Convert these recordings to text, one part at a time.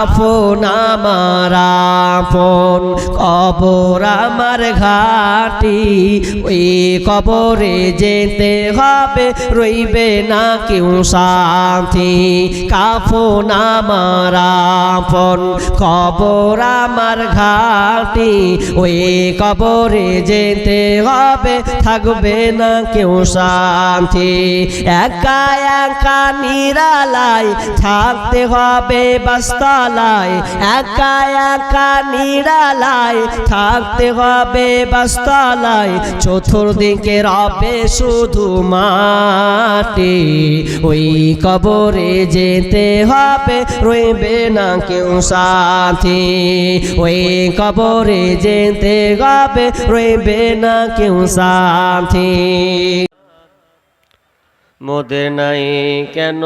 কাফন আমার আপন কবর আমার ঘাটি। ওই কবরে যেতে হবে, রইবে না কেউ সাথী কাফন আমার আপন কবর আমার ঘাটি। ওই কবরে যেতে হবে, থাকবে না কেউ শান্তি। একা একা নিরালায় থাকতে হবে বাস্তালায় একা একা নিরালায়, থাকতে হবে বাস্তালায় চতুর্দিকে রবে শুধু মাটি, ওই কবরে যেতে হবে, রইবে না কেউ সাথী। ওই কবরে যেতে হবে, রইবে না কেউ সাথী। মোদের নাই কেন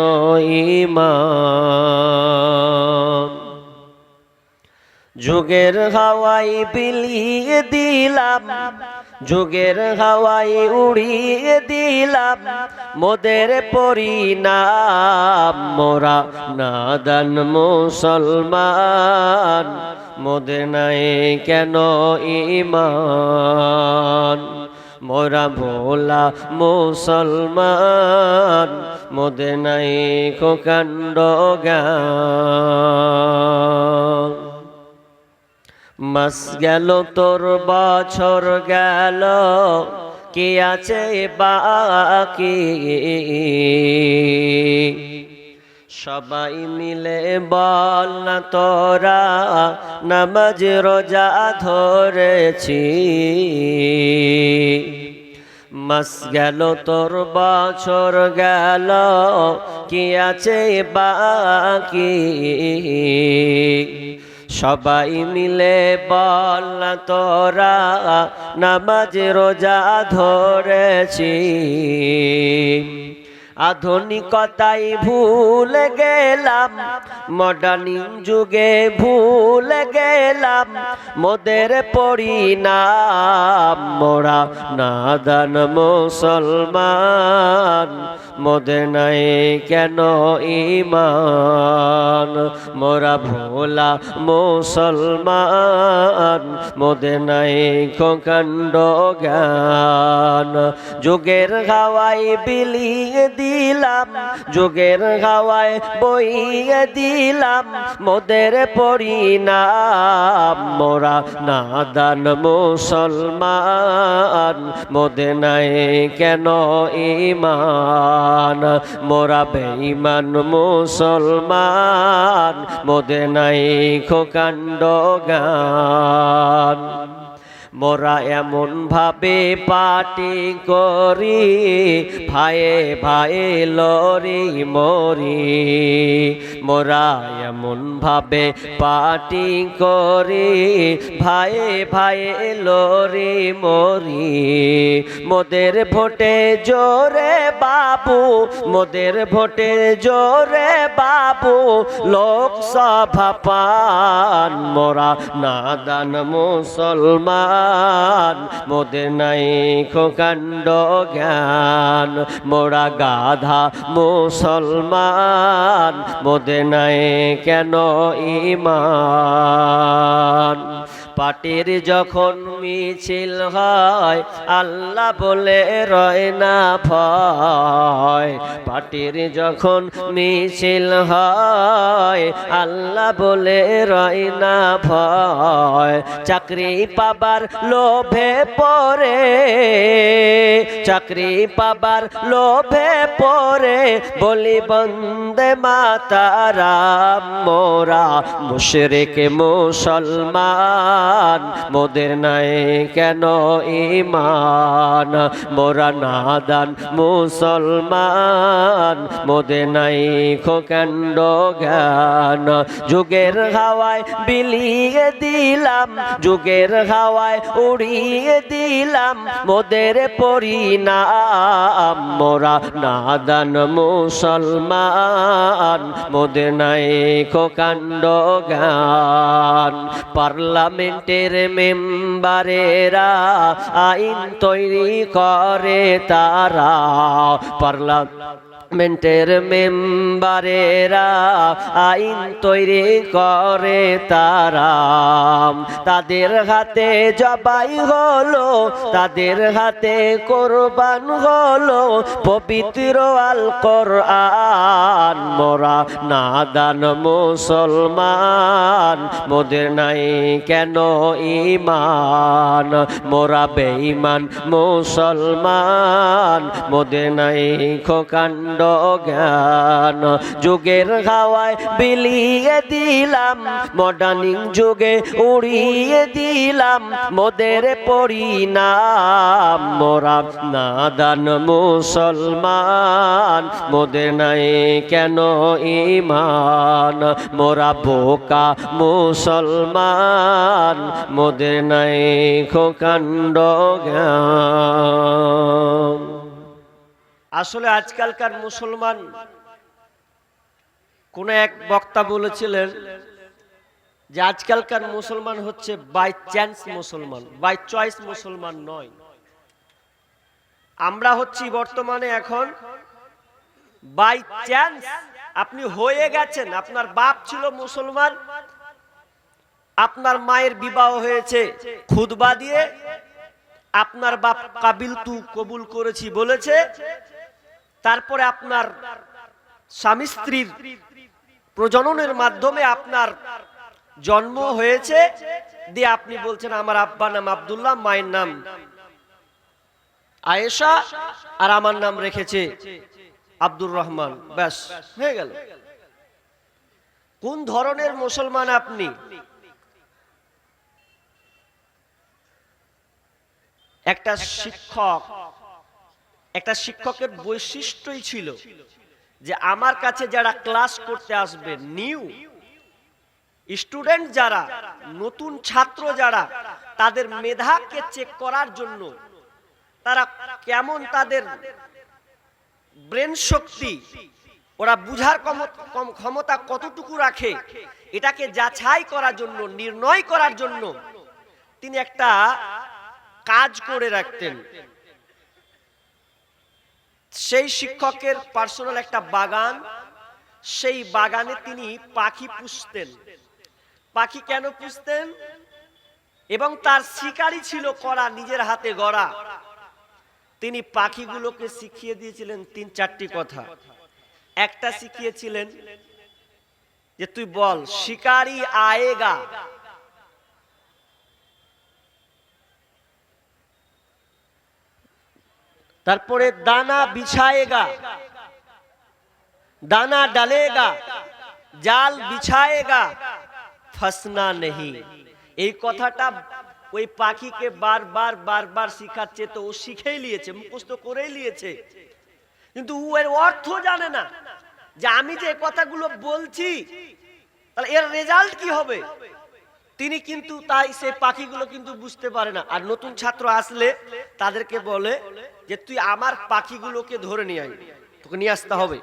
ইমান যুগের হাওয়াই বিলিয়ে দিলাম, যুগের হাওয়াই উড়িয়ে দিলাম, মোদের পরিণাম মোরা নাদান মুসলমান, মোদের নাই কেন ইমান মোরা ভোলা মুসলমান মোদের নাই কাণ্ড জ্ঞান মাস গেল, তোর বছর গেল, কে আছে বাকি? সবাই মিলে বল না তোরা, নামাজ রোজা ধরেছি। মাস গেল, তোর বছর গেল, কি আছে বাকি? সবাই মিলে বল না তোরা, নামাজ রোজা ধরেছি। আধুনিকতাই ভুলে গেলাম মডার্নিং যুগে ভুলে গেলাম, মোদের পরিণাম, মোরা নাদান মুসলমান মোদের নাই কেন ইমান মোরা ভোলা মুসলমান মোদের নাই খোকাণ্ড জ্ঞান, যুগের হাওয়াই বিলিয়ে দিলাম, যুগের হাওয়ায় বইয়ে দিলাম, মোদের পরিণাম। মোরা নাদান মুসলমান, মোদে নাই কেন ইমান মোরা বেঈমান মুসলমান, মোদে নাই খোকাণ্ড গান। মোরা এমন ভাবে পাটি করি, ভাইয়ে ভাইয়ে লরি মরি। মোরা এমন ভাবে পাটি করি, ভাইয়ে ভাইয়ে লরি মরি। মোদের ভোটে জোরে বাবু, মোদের ভোটে জোরে বাবু, লোকসভা পান। মোরা নাদান মুসলমান। মোদের নাই খোকাণ্ড জ্ঞান। মোরা গাধা মুসলমান মোদের নাই কেন ইমান? পাটির যখন মিছিল হয়, আল্লাহ বলে, রয় না ভয়। পাটির যখন মিছিল হয়, আল্লাহ বলে, রয় না ভয়। চাকরি পাবার লোভে পড়ে, চাকরি পাবার লোভে পড়ে, বলি, বন্দে মাতারাম, মোরা মুশরিক মুসলমান। মোদের নাই কেন ইমান মোরা নাদান মুসলমান, মোদের নাই খোকাণ্ড জ্ঞান। যুগের হাওয়ায় বিলিয়ে দিলাম, যুগের হাওয়ায় উড়িয়ে দিলাম, মোদের পরিণাম। মোরা নাদান মুসলমান, মোদের নাই খোকাণ্ড জ্ঞান। পার্লামেন্টের মেম্বারেরা আইন তৈরি করে তারা। পার্লা মেন্টের মেম্বারেরা আইন তৈরি করে তারা। তাদের হাতে জবাই হলো, তাদের হাতে কোরবান হলো, পবিত্র আল কোরআন মোরা নাদান মুসলমান, মোদের নাই কেন ইমান মোরা বেঈমান মুসলমান, মোদের নাই খোকাণ্ড জ্ঞান যুগের হাওয়ায় বিলিয়ে দিলাম। মডার্নিং যুগে উড়িয়ে দিলাম মোদের পরিণাম। মোরা নাদান মুসলমান, মোদের নাই কেন ইমান মোরা বোকা মুসলমান, মোদের নাই খোকাণ্ড জ্ঞান। আসলে আজকালকার মুসলমান, কোন এক বক্তা বলেছিলেন যে আজকালকার মুসলমান হচ্ছে বাই চান্স মুসলমান বাই চয়েস মুসলমান নয়। আমরা হচ্ছি বর্তমানে এখন বাই চান্স আপনি হয়ে গেছেন, আপনার বাপ ছিল মুসলমান, আপনার মায়ের বিবাহ হয়েছে খুদবা দিয়ে আপনার বাপ কাবিল তু কবুল করেছি বলেছে তারপরে আপনার স্বামী স্ত্রীর প্রজননের মাধ্যমে আপনার জন্ম হয়েছে, দিয়ে আপনি বলছেন, আমার আব্বার নাম আব্দুল্লাহ, মায়ের নাম আয়েশা, আর আমার নাম রেখেছে আব্দুর রহমান। ব্যাস, হয়ে গেল। কোন ধরনের মুসলমান আপনি? একটা শিক্ষক একটা শিক্ষকের বৈশিষ্ট্যই ছিল যে আমার কাছে যারা ক্লাস করতে আসবে নিউ স্টুডেন্ট যারা, নতুন ছাত্র যারা, তাদের মেধাকে চেক করার জন্য তারা কেমন তাদের ব্রেন শক্তি, ওরা বুঝার ক্ষম- ক্ষম- ক্ষমতা কতটুকু রাখে, এটাকে যাচাই করার জন্য, নির্ণয় করার জন্য তিনি একটা কাজ করে রাখতেন। সেই শিক্ষকের পার্সোনাল একটা বাগান। সেই বাগানে তিনি পাখি পুষতেন। পাখি কেন পুষতেন? এবং তার শিকারই ছিল করা নিজের হাতে গড়া। তিনি পাখিগুলোকে শিখিয়ে দিয়েছিলেন তিন চারটি কথা। একটা শিখিয়েছিলেন যে, তুই বল, শিকারি আয়েগা? তারপরে দানা বিছায়েগা। দানা ডালেগা, জাল বিছায়েগা। ফসনা নেহি। এই কথাটা ওই পাখিকে বারবার বারবার শিখাচ্ছে, তো ও শিখেই নিয়েছে, মুখস্থ করেই নিয়েছে। কিন্তু ও এর অর্থ জানে না যে আমি যে কথাগুলো বলছি, তাহলে এর রেজাল্ট কি হবে? তিনি কিন্তু তাই সেই পাখিগুলো কিন্তু বুঝতে পারে না। আর নতুন ছাত্র আসলে তাদেরকে বলে যে, তুই আমার পাখিগুলোকে ধরে নিয়ে আয়, তোকে নিয়ে আসতে হবে।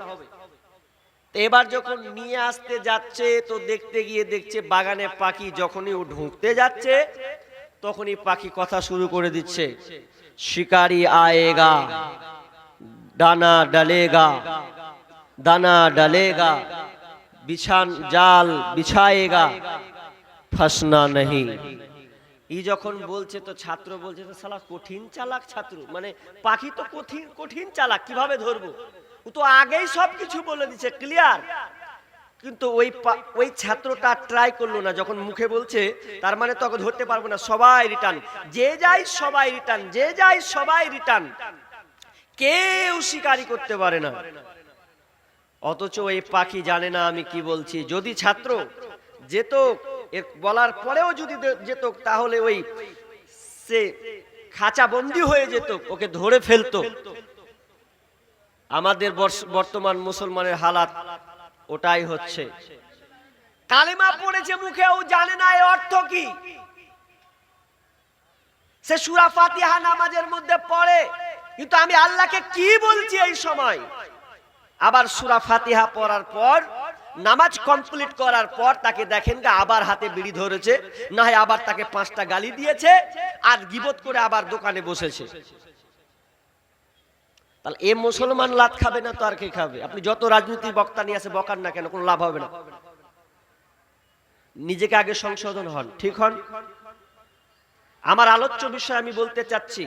এবার যখন নিয়ে আসতে যাচ্ছে, তো দেখতে গিয়ে দেখছে বাগানে পাখি যখনই ও ঢুকতে যাচ্ছে, তখনই পাখি কথা শুরু করে দিচ্ছে, শিকারি আয়েগা ডানা ডালেগা, দানা ডালেগা, বিছান জাল বিছাएगा ফসনা नहीं ই যখন বলছে তো ছাত্র বলছে তো সালা কঠিন চালাক ছাত্র। মানে পাখি তো কঠিন কঠিন চালাক, কীভাবে ধরবো? ও তো আগেই সব কিছু বলে দিচ্ছে ক্লিয়ার কিন্তু ওই ওই ছাত্রটা ট্রাই করল না, যখন মুখে বলছে, তার মানে তোকে ধরতে পারব না, সবাই রিটার্ন যে যাই সবাই রিটার্ন যে যাই সবাই রিটার্ন কেউ শিকারি করতে পারে না। অথচ এই পাখি জানে না আমি কি বলছি। যদি ছাত্র যেত এর বলার পরেও যদি যেত, তাহলে ওই সে খাঁচা বন্দি হয়ে যেত, ওকে ধরে ফেলতো। আমাদের বর্তমান মুসলমানের হালাত ওটাই হচ্ছে। কালেমা পড়েছে মুখে, ও জানে না এর অর্থ কি। সে সুরা ফাতিহা নামাজের মধ্যে পড়ে, কিন্তু আমি আল্লাহকে কি বলছি এই সময়? আবার সুরা ফাতিহা পড়ার পর নামাজ কমপ্লিট করার পর তাকে দেখেন গা আবার হাতে বিড়ি ধরেছে, না হয় আবার তাকে পাঁচটা গালি দিয়েছে আর গিবত করে আবার দোকানে বসেছে। তাহলে এ মুসলমান লাত খাবে না তো আর কে খাবে? আপনি যত রাজনৈতিক বক্তা নিয়ে আসে বকার না কেন, কোনো লাভ হবে না। নিজেকে আগে সংশোধন হন, ঠিক হন? আমার আলোচ্য বিষয় আমি বলতে চাচ্ছি,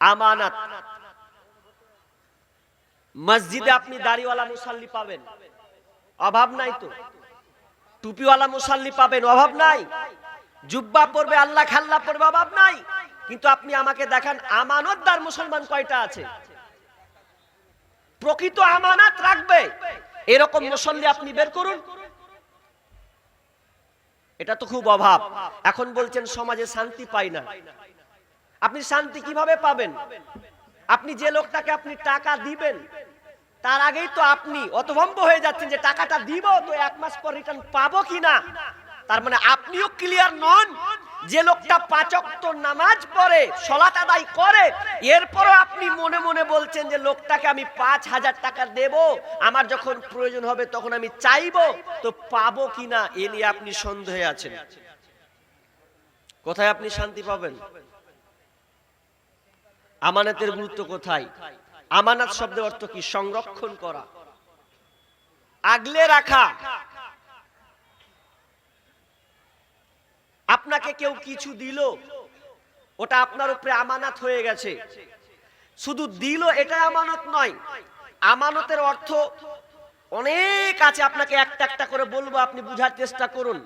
আমানাত। মসজিদে আপনি দাড়িওয়ালা মুসাল্লি পাবেন। অভাব নাই তো। টুপিওয়ালা মুসাল্লি পাবেন, অভাব নাই। জুব্বা পড়বে আল্লাহ খাল্লা পড়বে অভাব নাই। কিন্তু আপনি আমাকে দেখান, আমানতদার মুসলমান কয়টা আছে? প্রকৃত আমানত রাখবে। এরকম মুসল্লি আপনি বের করুন। এটা তো খুব অভাব। এখন বলছেন, সমাজে শান্তি পাই না। আপনি শান্তি কীভাবে পাবেন? আপনি যে লোকটাকে আপনি টাকা দিবেন তার আগেই তো আপনি অতভম্ব হয়ে যাচ্ছেন যে টাকাটা দিব, তো এক মাস পর রিটার্ন পাবো কিনা? তার মানে আপনিও ক্লিয়ার নন যে লোকটা পাচক নামাজ পড়ে সলাত আদায় করে, এরপরও আপনি মনে মনে বলছেন যে লোকটাকে আমি পাঁচ হাজার টাকা দেব, আমার যখন প্রয়োজন হবে তখন আমি চাইব, তো পাবো কিনা এ নিয়ে আপনি সন্দেহে আছেন। কোথায় আপনি শান্তি পাবেন? আমানতের গুরুত্ব কোথায়? আমানত শব্দের অর্থ কি? সংরক্ষণ করা। আগলে রাখা। আপনাকে কেউ কিছু দিল, ওটা আপনার উপরে আমানত হয়ে গেছে। শুধু দিল, এটা আমানত নয়। আমানতের অর্থ অনেক আছে, আপনাকে একটা একটা করে বলব, আপনি বুঝার চেষ্টা করুন।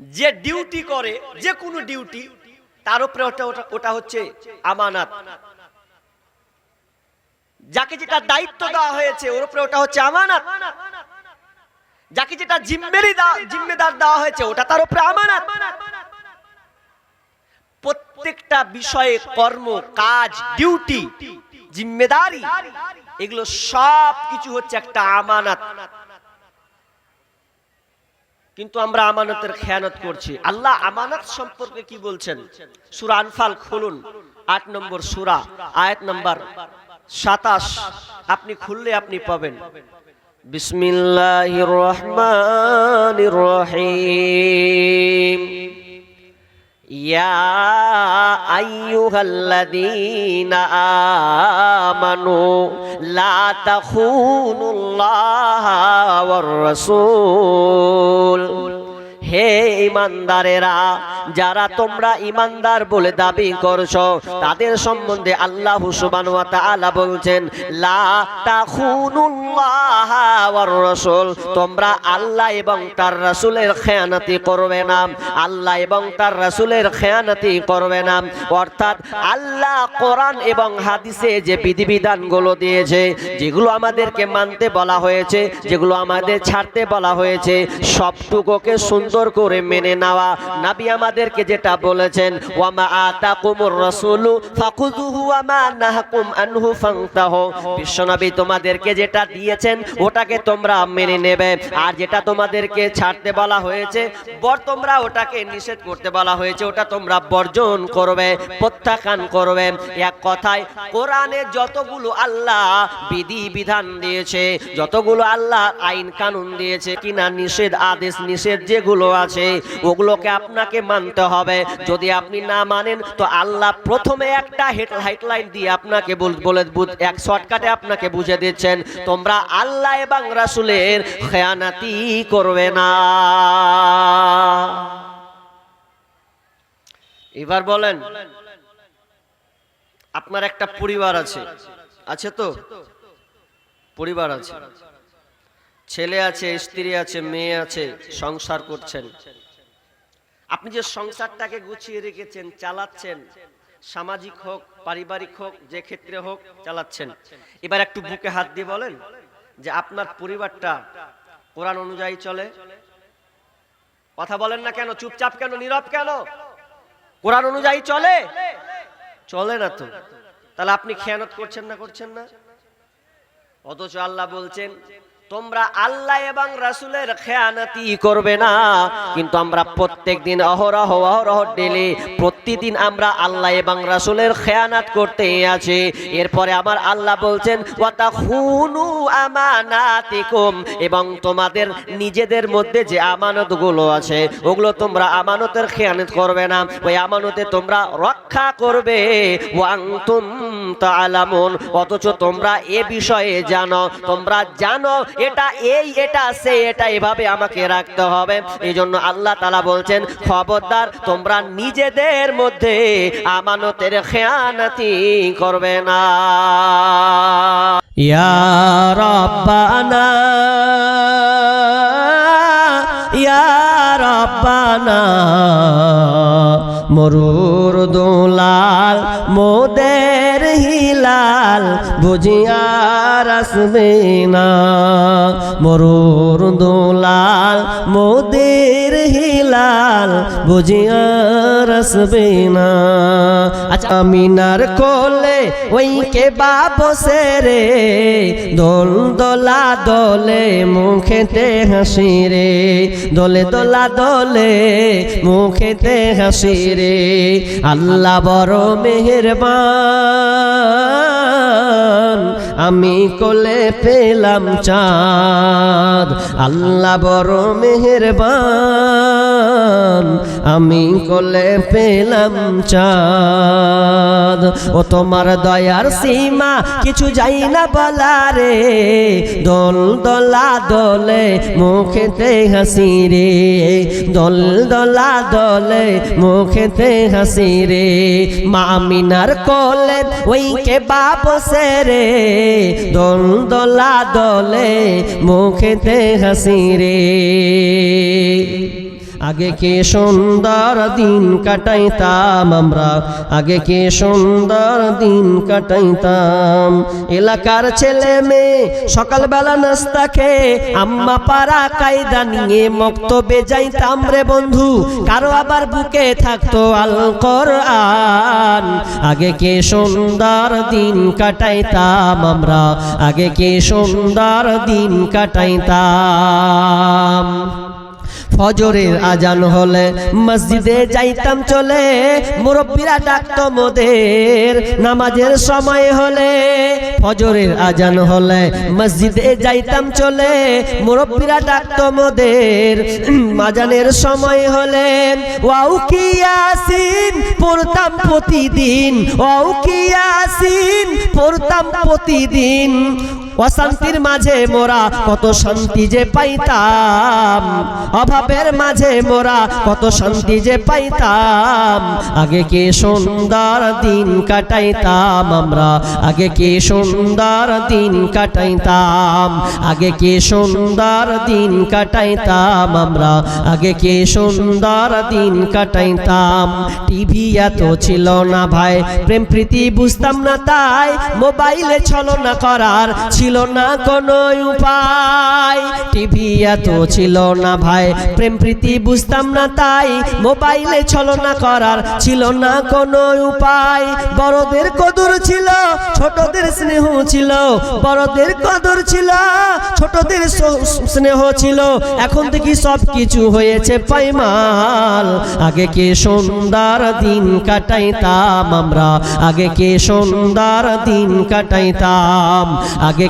যে ডিউটি করে, যে কোনো ডিউটি, তার উপরে ওটা ওটা হচ্ছে আমানাত। যাকে যেটা দায়িত্ব দেওয়া হয়েছে, ওর উপরে ওটা হচ্ছে আমানত। যাকে যেটা জিম্মেরি জিম্মেদার দেওয়া হয়েছে, ওটা তার উপরে আমানত। প্রত্যেকটা বিষয়ে কর্ম, কাজ, ডিউটি, জিম্মেদারি, এগুলো সব কিছু হচ্ছে একটা আমানত। কিন্তু আমরা আমানতের খেয়ানত করছি। আল্লাহ আমানত সম্পর্কে কি বলছেন? সুরা আনফাল খুলুন, আট নম্বর সুরা, আয়াত নম্বর সাতাশ আপনি খুললে আপনি পাবেন। বিসমিল্লাহ রহমান রহিম ইয়া হে ইমানদারেরা, যারা তোমরা ইমানদার বলে দাবি করছ, তাদের সম্বন্ধে আল্লাহ সুবহানাহু ওয়া তাআলা বলছেন তোমরা আল্লাহ এবং তার রাসূলের খেয়ানতি করবে না। আল্লাহ এবং তার রাসূলের খেয়ানতি করবে না। অর্থাৎ আল্লাহ কোরআন এবং হাদিসে যে বিধিবিধানগুলো দিয়েছে, যেগুলো আমাদেরকে মানতে বলা হয়েছে, যেগুলো আমাদের ছাড়তে বলা হয়েছে, সবটুকুকে সুন্দর করে মেনে নেওয়া। নাবি আমাদেরকে যেটা বলেছেন, ওয়ামা আতাকুমুর রাসূলু ফাকুযুহু ওয়ামা নাহাকুম আনহু ফান্তাহু। বিশ্বনবী তোমাদেরকে যেটা দিয়েছেন, ওটাকে তোমরা মেনে নেবে। আর যেটা তোমাদেরকে ছাড়তে বলা হয়েছে, বর তোমরা ওটাকে নিষেধ করতে বলা হয়েছে, ওটা তোমরা বর্জন করবে, প্রত্যাখ্যান করবে। এক কথায়, কোরআনে যতগুলো আল্লাহ বিধি বিধান দিয়েছে, যতগুলো আল্লাহ আইন কানুন দিয়েছে, কিনা নিষেধ, আদেশ নিষেধ, যেগুলো আছে, ওগুলোকে আপনাকে মানতে হবে। যদি আপনি না মানেন, তো আল্লাহ প্রথমে একটা হেডলাইন দিয়ে আপনাকে বলে এক শর্টকাটে আপনাকে বুঝে দিচ্ছেন, তোমরা আল্লাহ এবং রাসূলের খেয়ানাতি করবে না। এবার বলেন, আপনার একটা পরিবার আছে। আছে তো? পরিবার আছে। ছেলে আছে, স্ত্রী আছে, মেয়ে আছে, সংসার করছেন। আপনি যে সংসারটাকে গুছিয়ে রেখেছেন, চালাচ্ছেন, সামাজিক হোক, পারিবারিক হোক, যে ক্ষেত্রে হোক, চালাচ্ছেন। এবার একটু বুকে হাত দিয়ে বলেন যে আপনার পরিবারটা কোরআন অনুযায়ী চলে। কথা বলেন না কেন? চুপচাপ কেন? নীরব কেন? কোরআন অনুযায়ী চলে? চলে না তো। তাহলে আপনি খেয়ানত করছেন না করছেন না? অথচ আল্লাহ বলছেন তোমরা আল্লাহ এবং রাসূলের খেয়ানাতি করবে না। কিন্তু আমরা প্রত্যেক দিন অহরহ অহরহ ডেলে প্রতিদিন আমরা আল্লাহ এবং রাসূলের খেয়ানাত করতে আছি। এরপরে আমার আল্লাহ বলছেন, ওয়াতাখুনু আমানাতিকুম এবং তোমাদের নিজেদের মধ্যে যে আমানতগুলো আছে, ওগুলো তোমরা আমানতের খেয়ানত করবে না। ওই আমানতে তোমরা রক্ষা করবে। ওয়াংতুম তাআলামুন, অথচ তোমরা এ বিষয়ে জানো। তোমরা জানো এটা এই, এটা সে এটা এভাবে আমাকে রাখতে হবে। এই জন্য আল্লাহ তালা বলছেন, খবরদার, তোমরা নিজেদের মধ্যে আমানতের খেয়ানাতি করবে না। ইয়া রব্বানা, ইয়া মরুর দোলাল, মোদের হিলাল বুঝিয়ার আসবে না। মরুর দোলাল, মোদের হিলাল বুঝিয়ার আসবে না। আচ্ছা মিনার কোলে ওই কে বাবসে রে, দোল দোলা দোলে মুখেতে হাসি রে। দোলে দোলা দোলে মুখেতে হাসি রে। আল্লাহ বড় মেহেরবান। আমি কোলে পেলাম চাঁদ। আল্লাহ বড় মেহেরবান। আমি কোলে পেলাম চাঁদ। ও তোমার দয়ার সীমা কিছু যাই না বলা রে দোল দোলা দোলে মুখেতে হাসি রে। দোল দলা দলে মুখেতে হাসি রে। মামিনার কলে ওই কে বাপ সে রে দলা দলে দোলে মুখেতে হাসি রে। আগে কে সুন্দর দিন কাটাইতাম আমরা? আগে কে সুন্দর দিন কাটাইতাম? এলাকার ছেলে মেয়ে সকালবেলা নাস্তা খেয়ে আম্মা পাড়া কায়দা নিয়ে মক্তবে যাইতাম রে বন্ধু। কারও আবার বুকে থাকতো আল কোরআন। আগে কে সুন্দর দিন কাটাইতাম আমরা? আগে কে সুন্দর দিন কাটাইতাম। ফজরের আজান হলে মসজিদে যাইতাম চলে। মুরব্বীরা ডাকতো মোদের, নামাজের সময় হলে ফজরের আজান হলে মসজিদে যাইতাম চলে। মুরব্বীরা ডাকতো মোদের, মাজানের সময় হলে ওয়াও কি আসিন পড়তাম প্রতিদিন। ওয়াও কি আসিন পড়তাম প্রতিদিন। অশান্তির মাঝে মোরা কত শান্তি যে পাইতাম। অভাবের মাঝে মোরা কত শান্তি যে পাইতাম। আগে কে সুন্দর দিন কাটাইতাম আমরা? আগে কে সুন্দর দিন কাটাইতাম। আগে কে সুন্দর দিন কাটাইতাম আমরা? আগে কে সুন্দর দিন কাটাইতাম। টিভি এত ছিল না ভাই, প্রেম প্রীতি বুঝতাম না তাই, মোবাইলে ছলনা করার ছিল না কোনো উপায়। টিভি এত ছিল না ভাই, প্রেম প্রীতি বুঝতাম না তাই। মোবাইলে ছলনা করার ছিল না কোনো উপায়। বড়দের কদর ছিল, ছোটদের স্নেহ ছিল। বড়দের কদর ছিল, ছোটদের স্নেহ ছিল। এখন থেকে সব কিছু হয়েছে পাইমাল আগে কে সুন্দর দিন কাটাইতাম আমরা, আগে কে সুন্দর দিন কাটাইতাম। আগে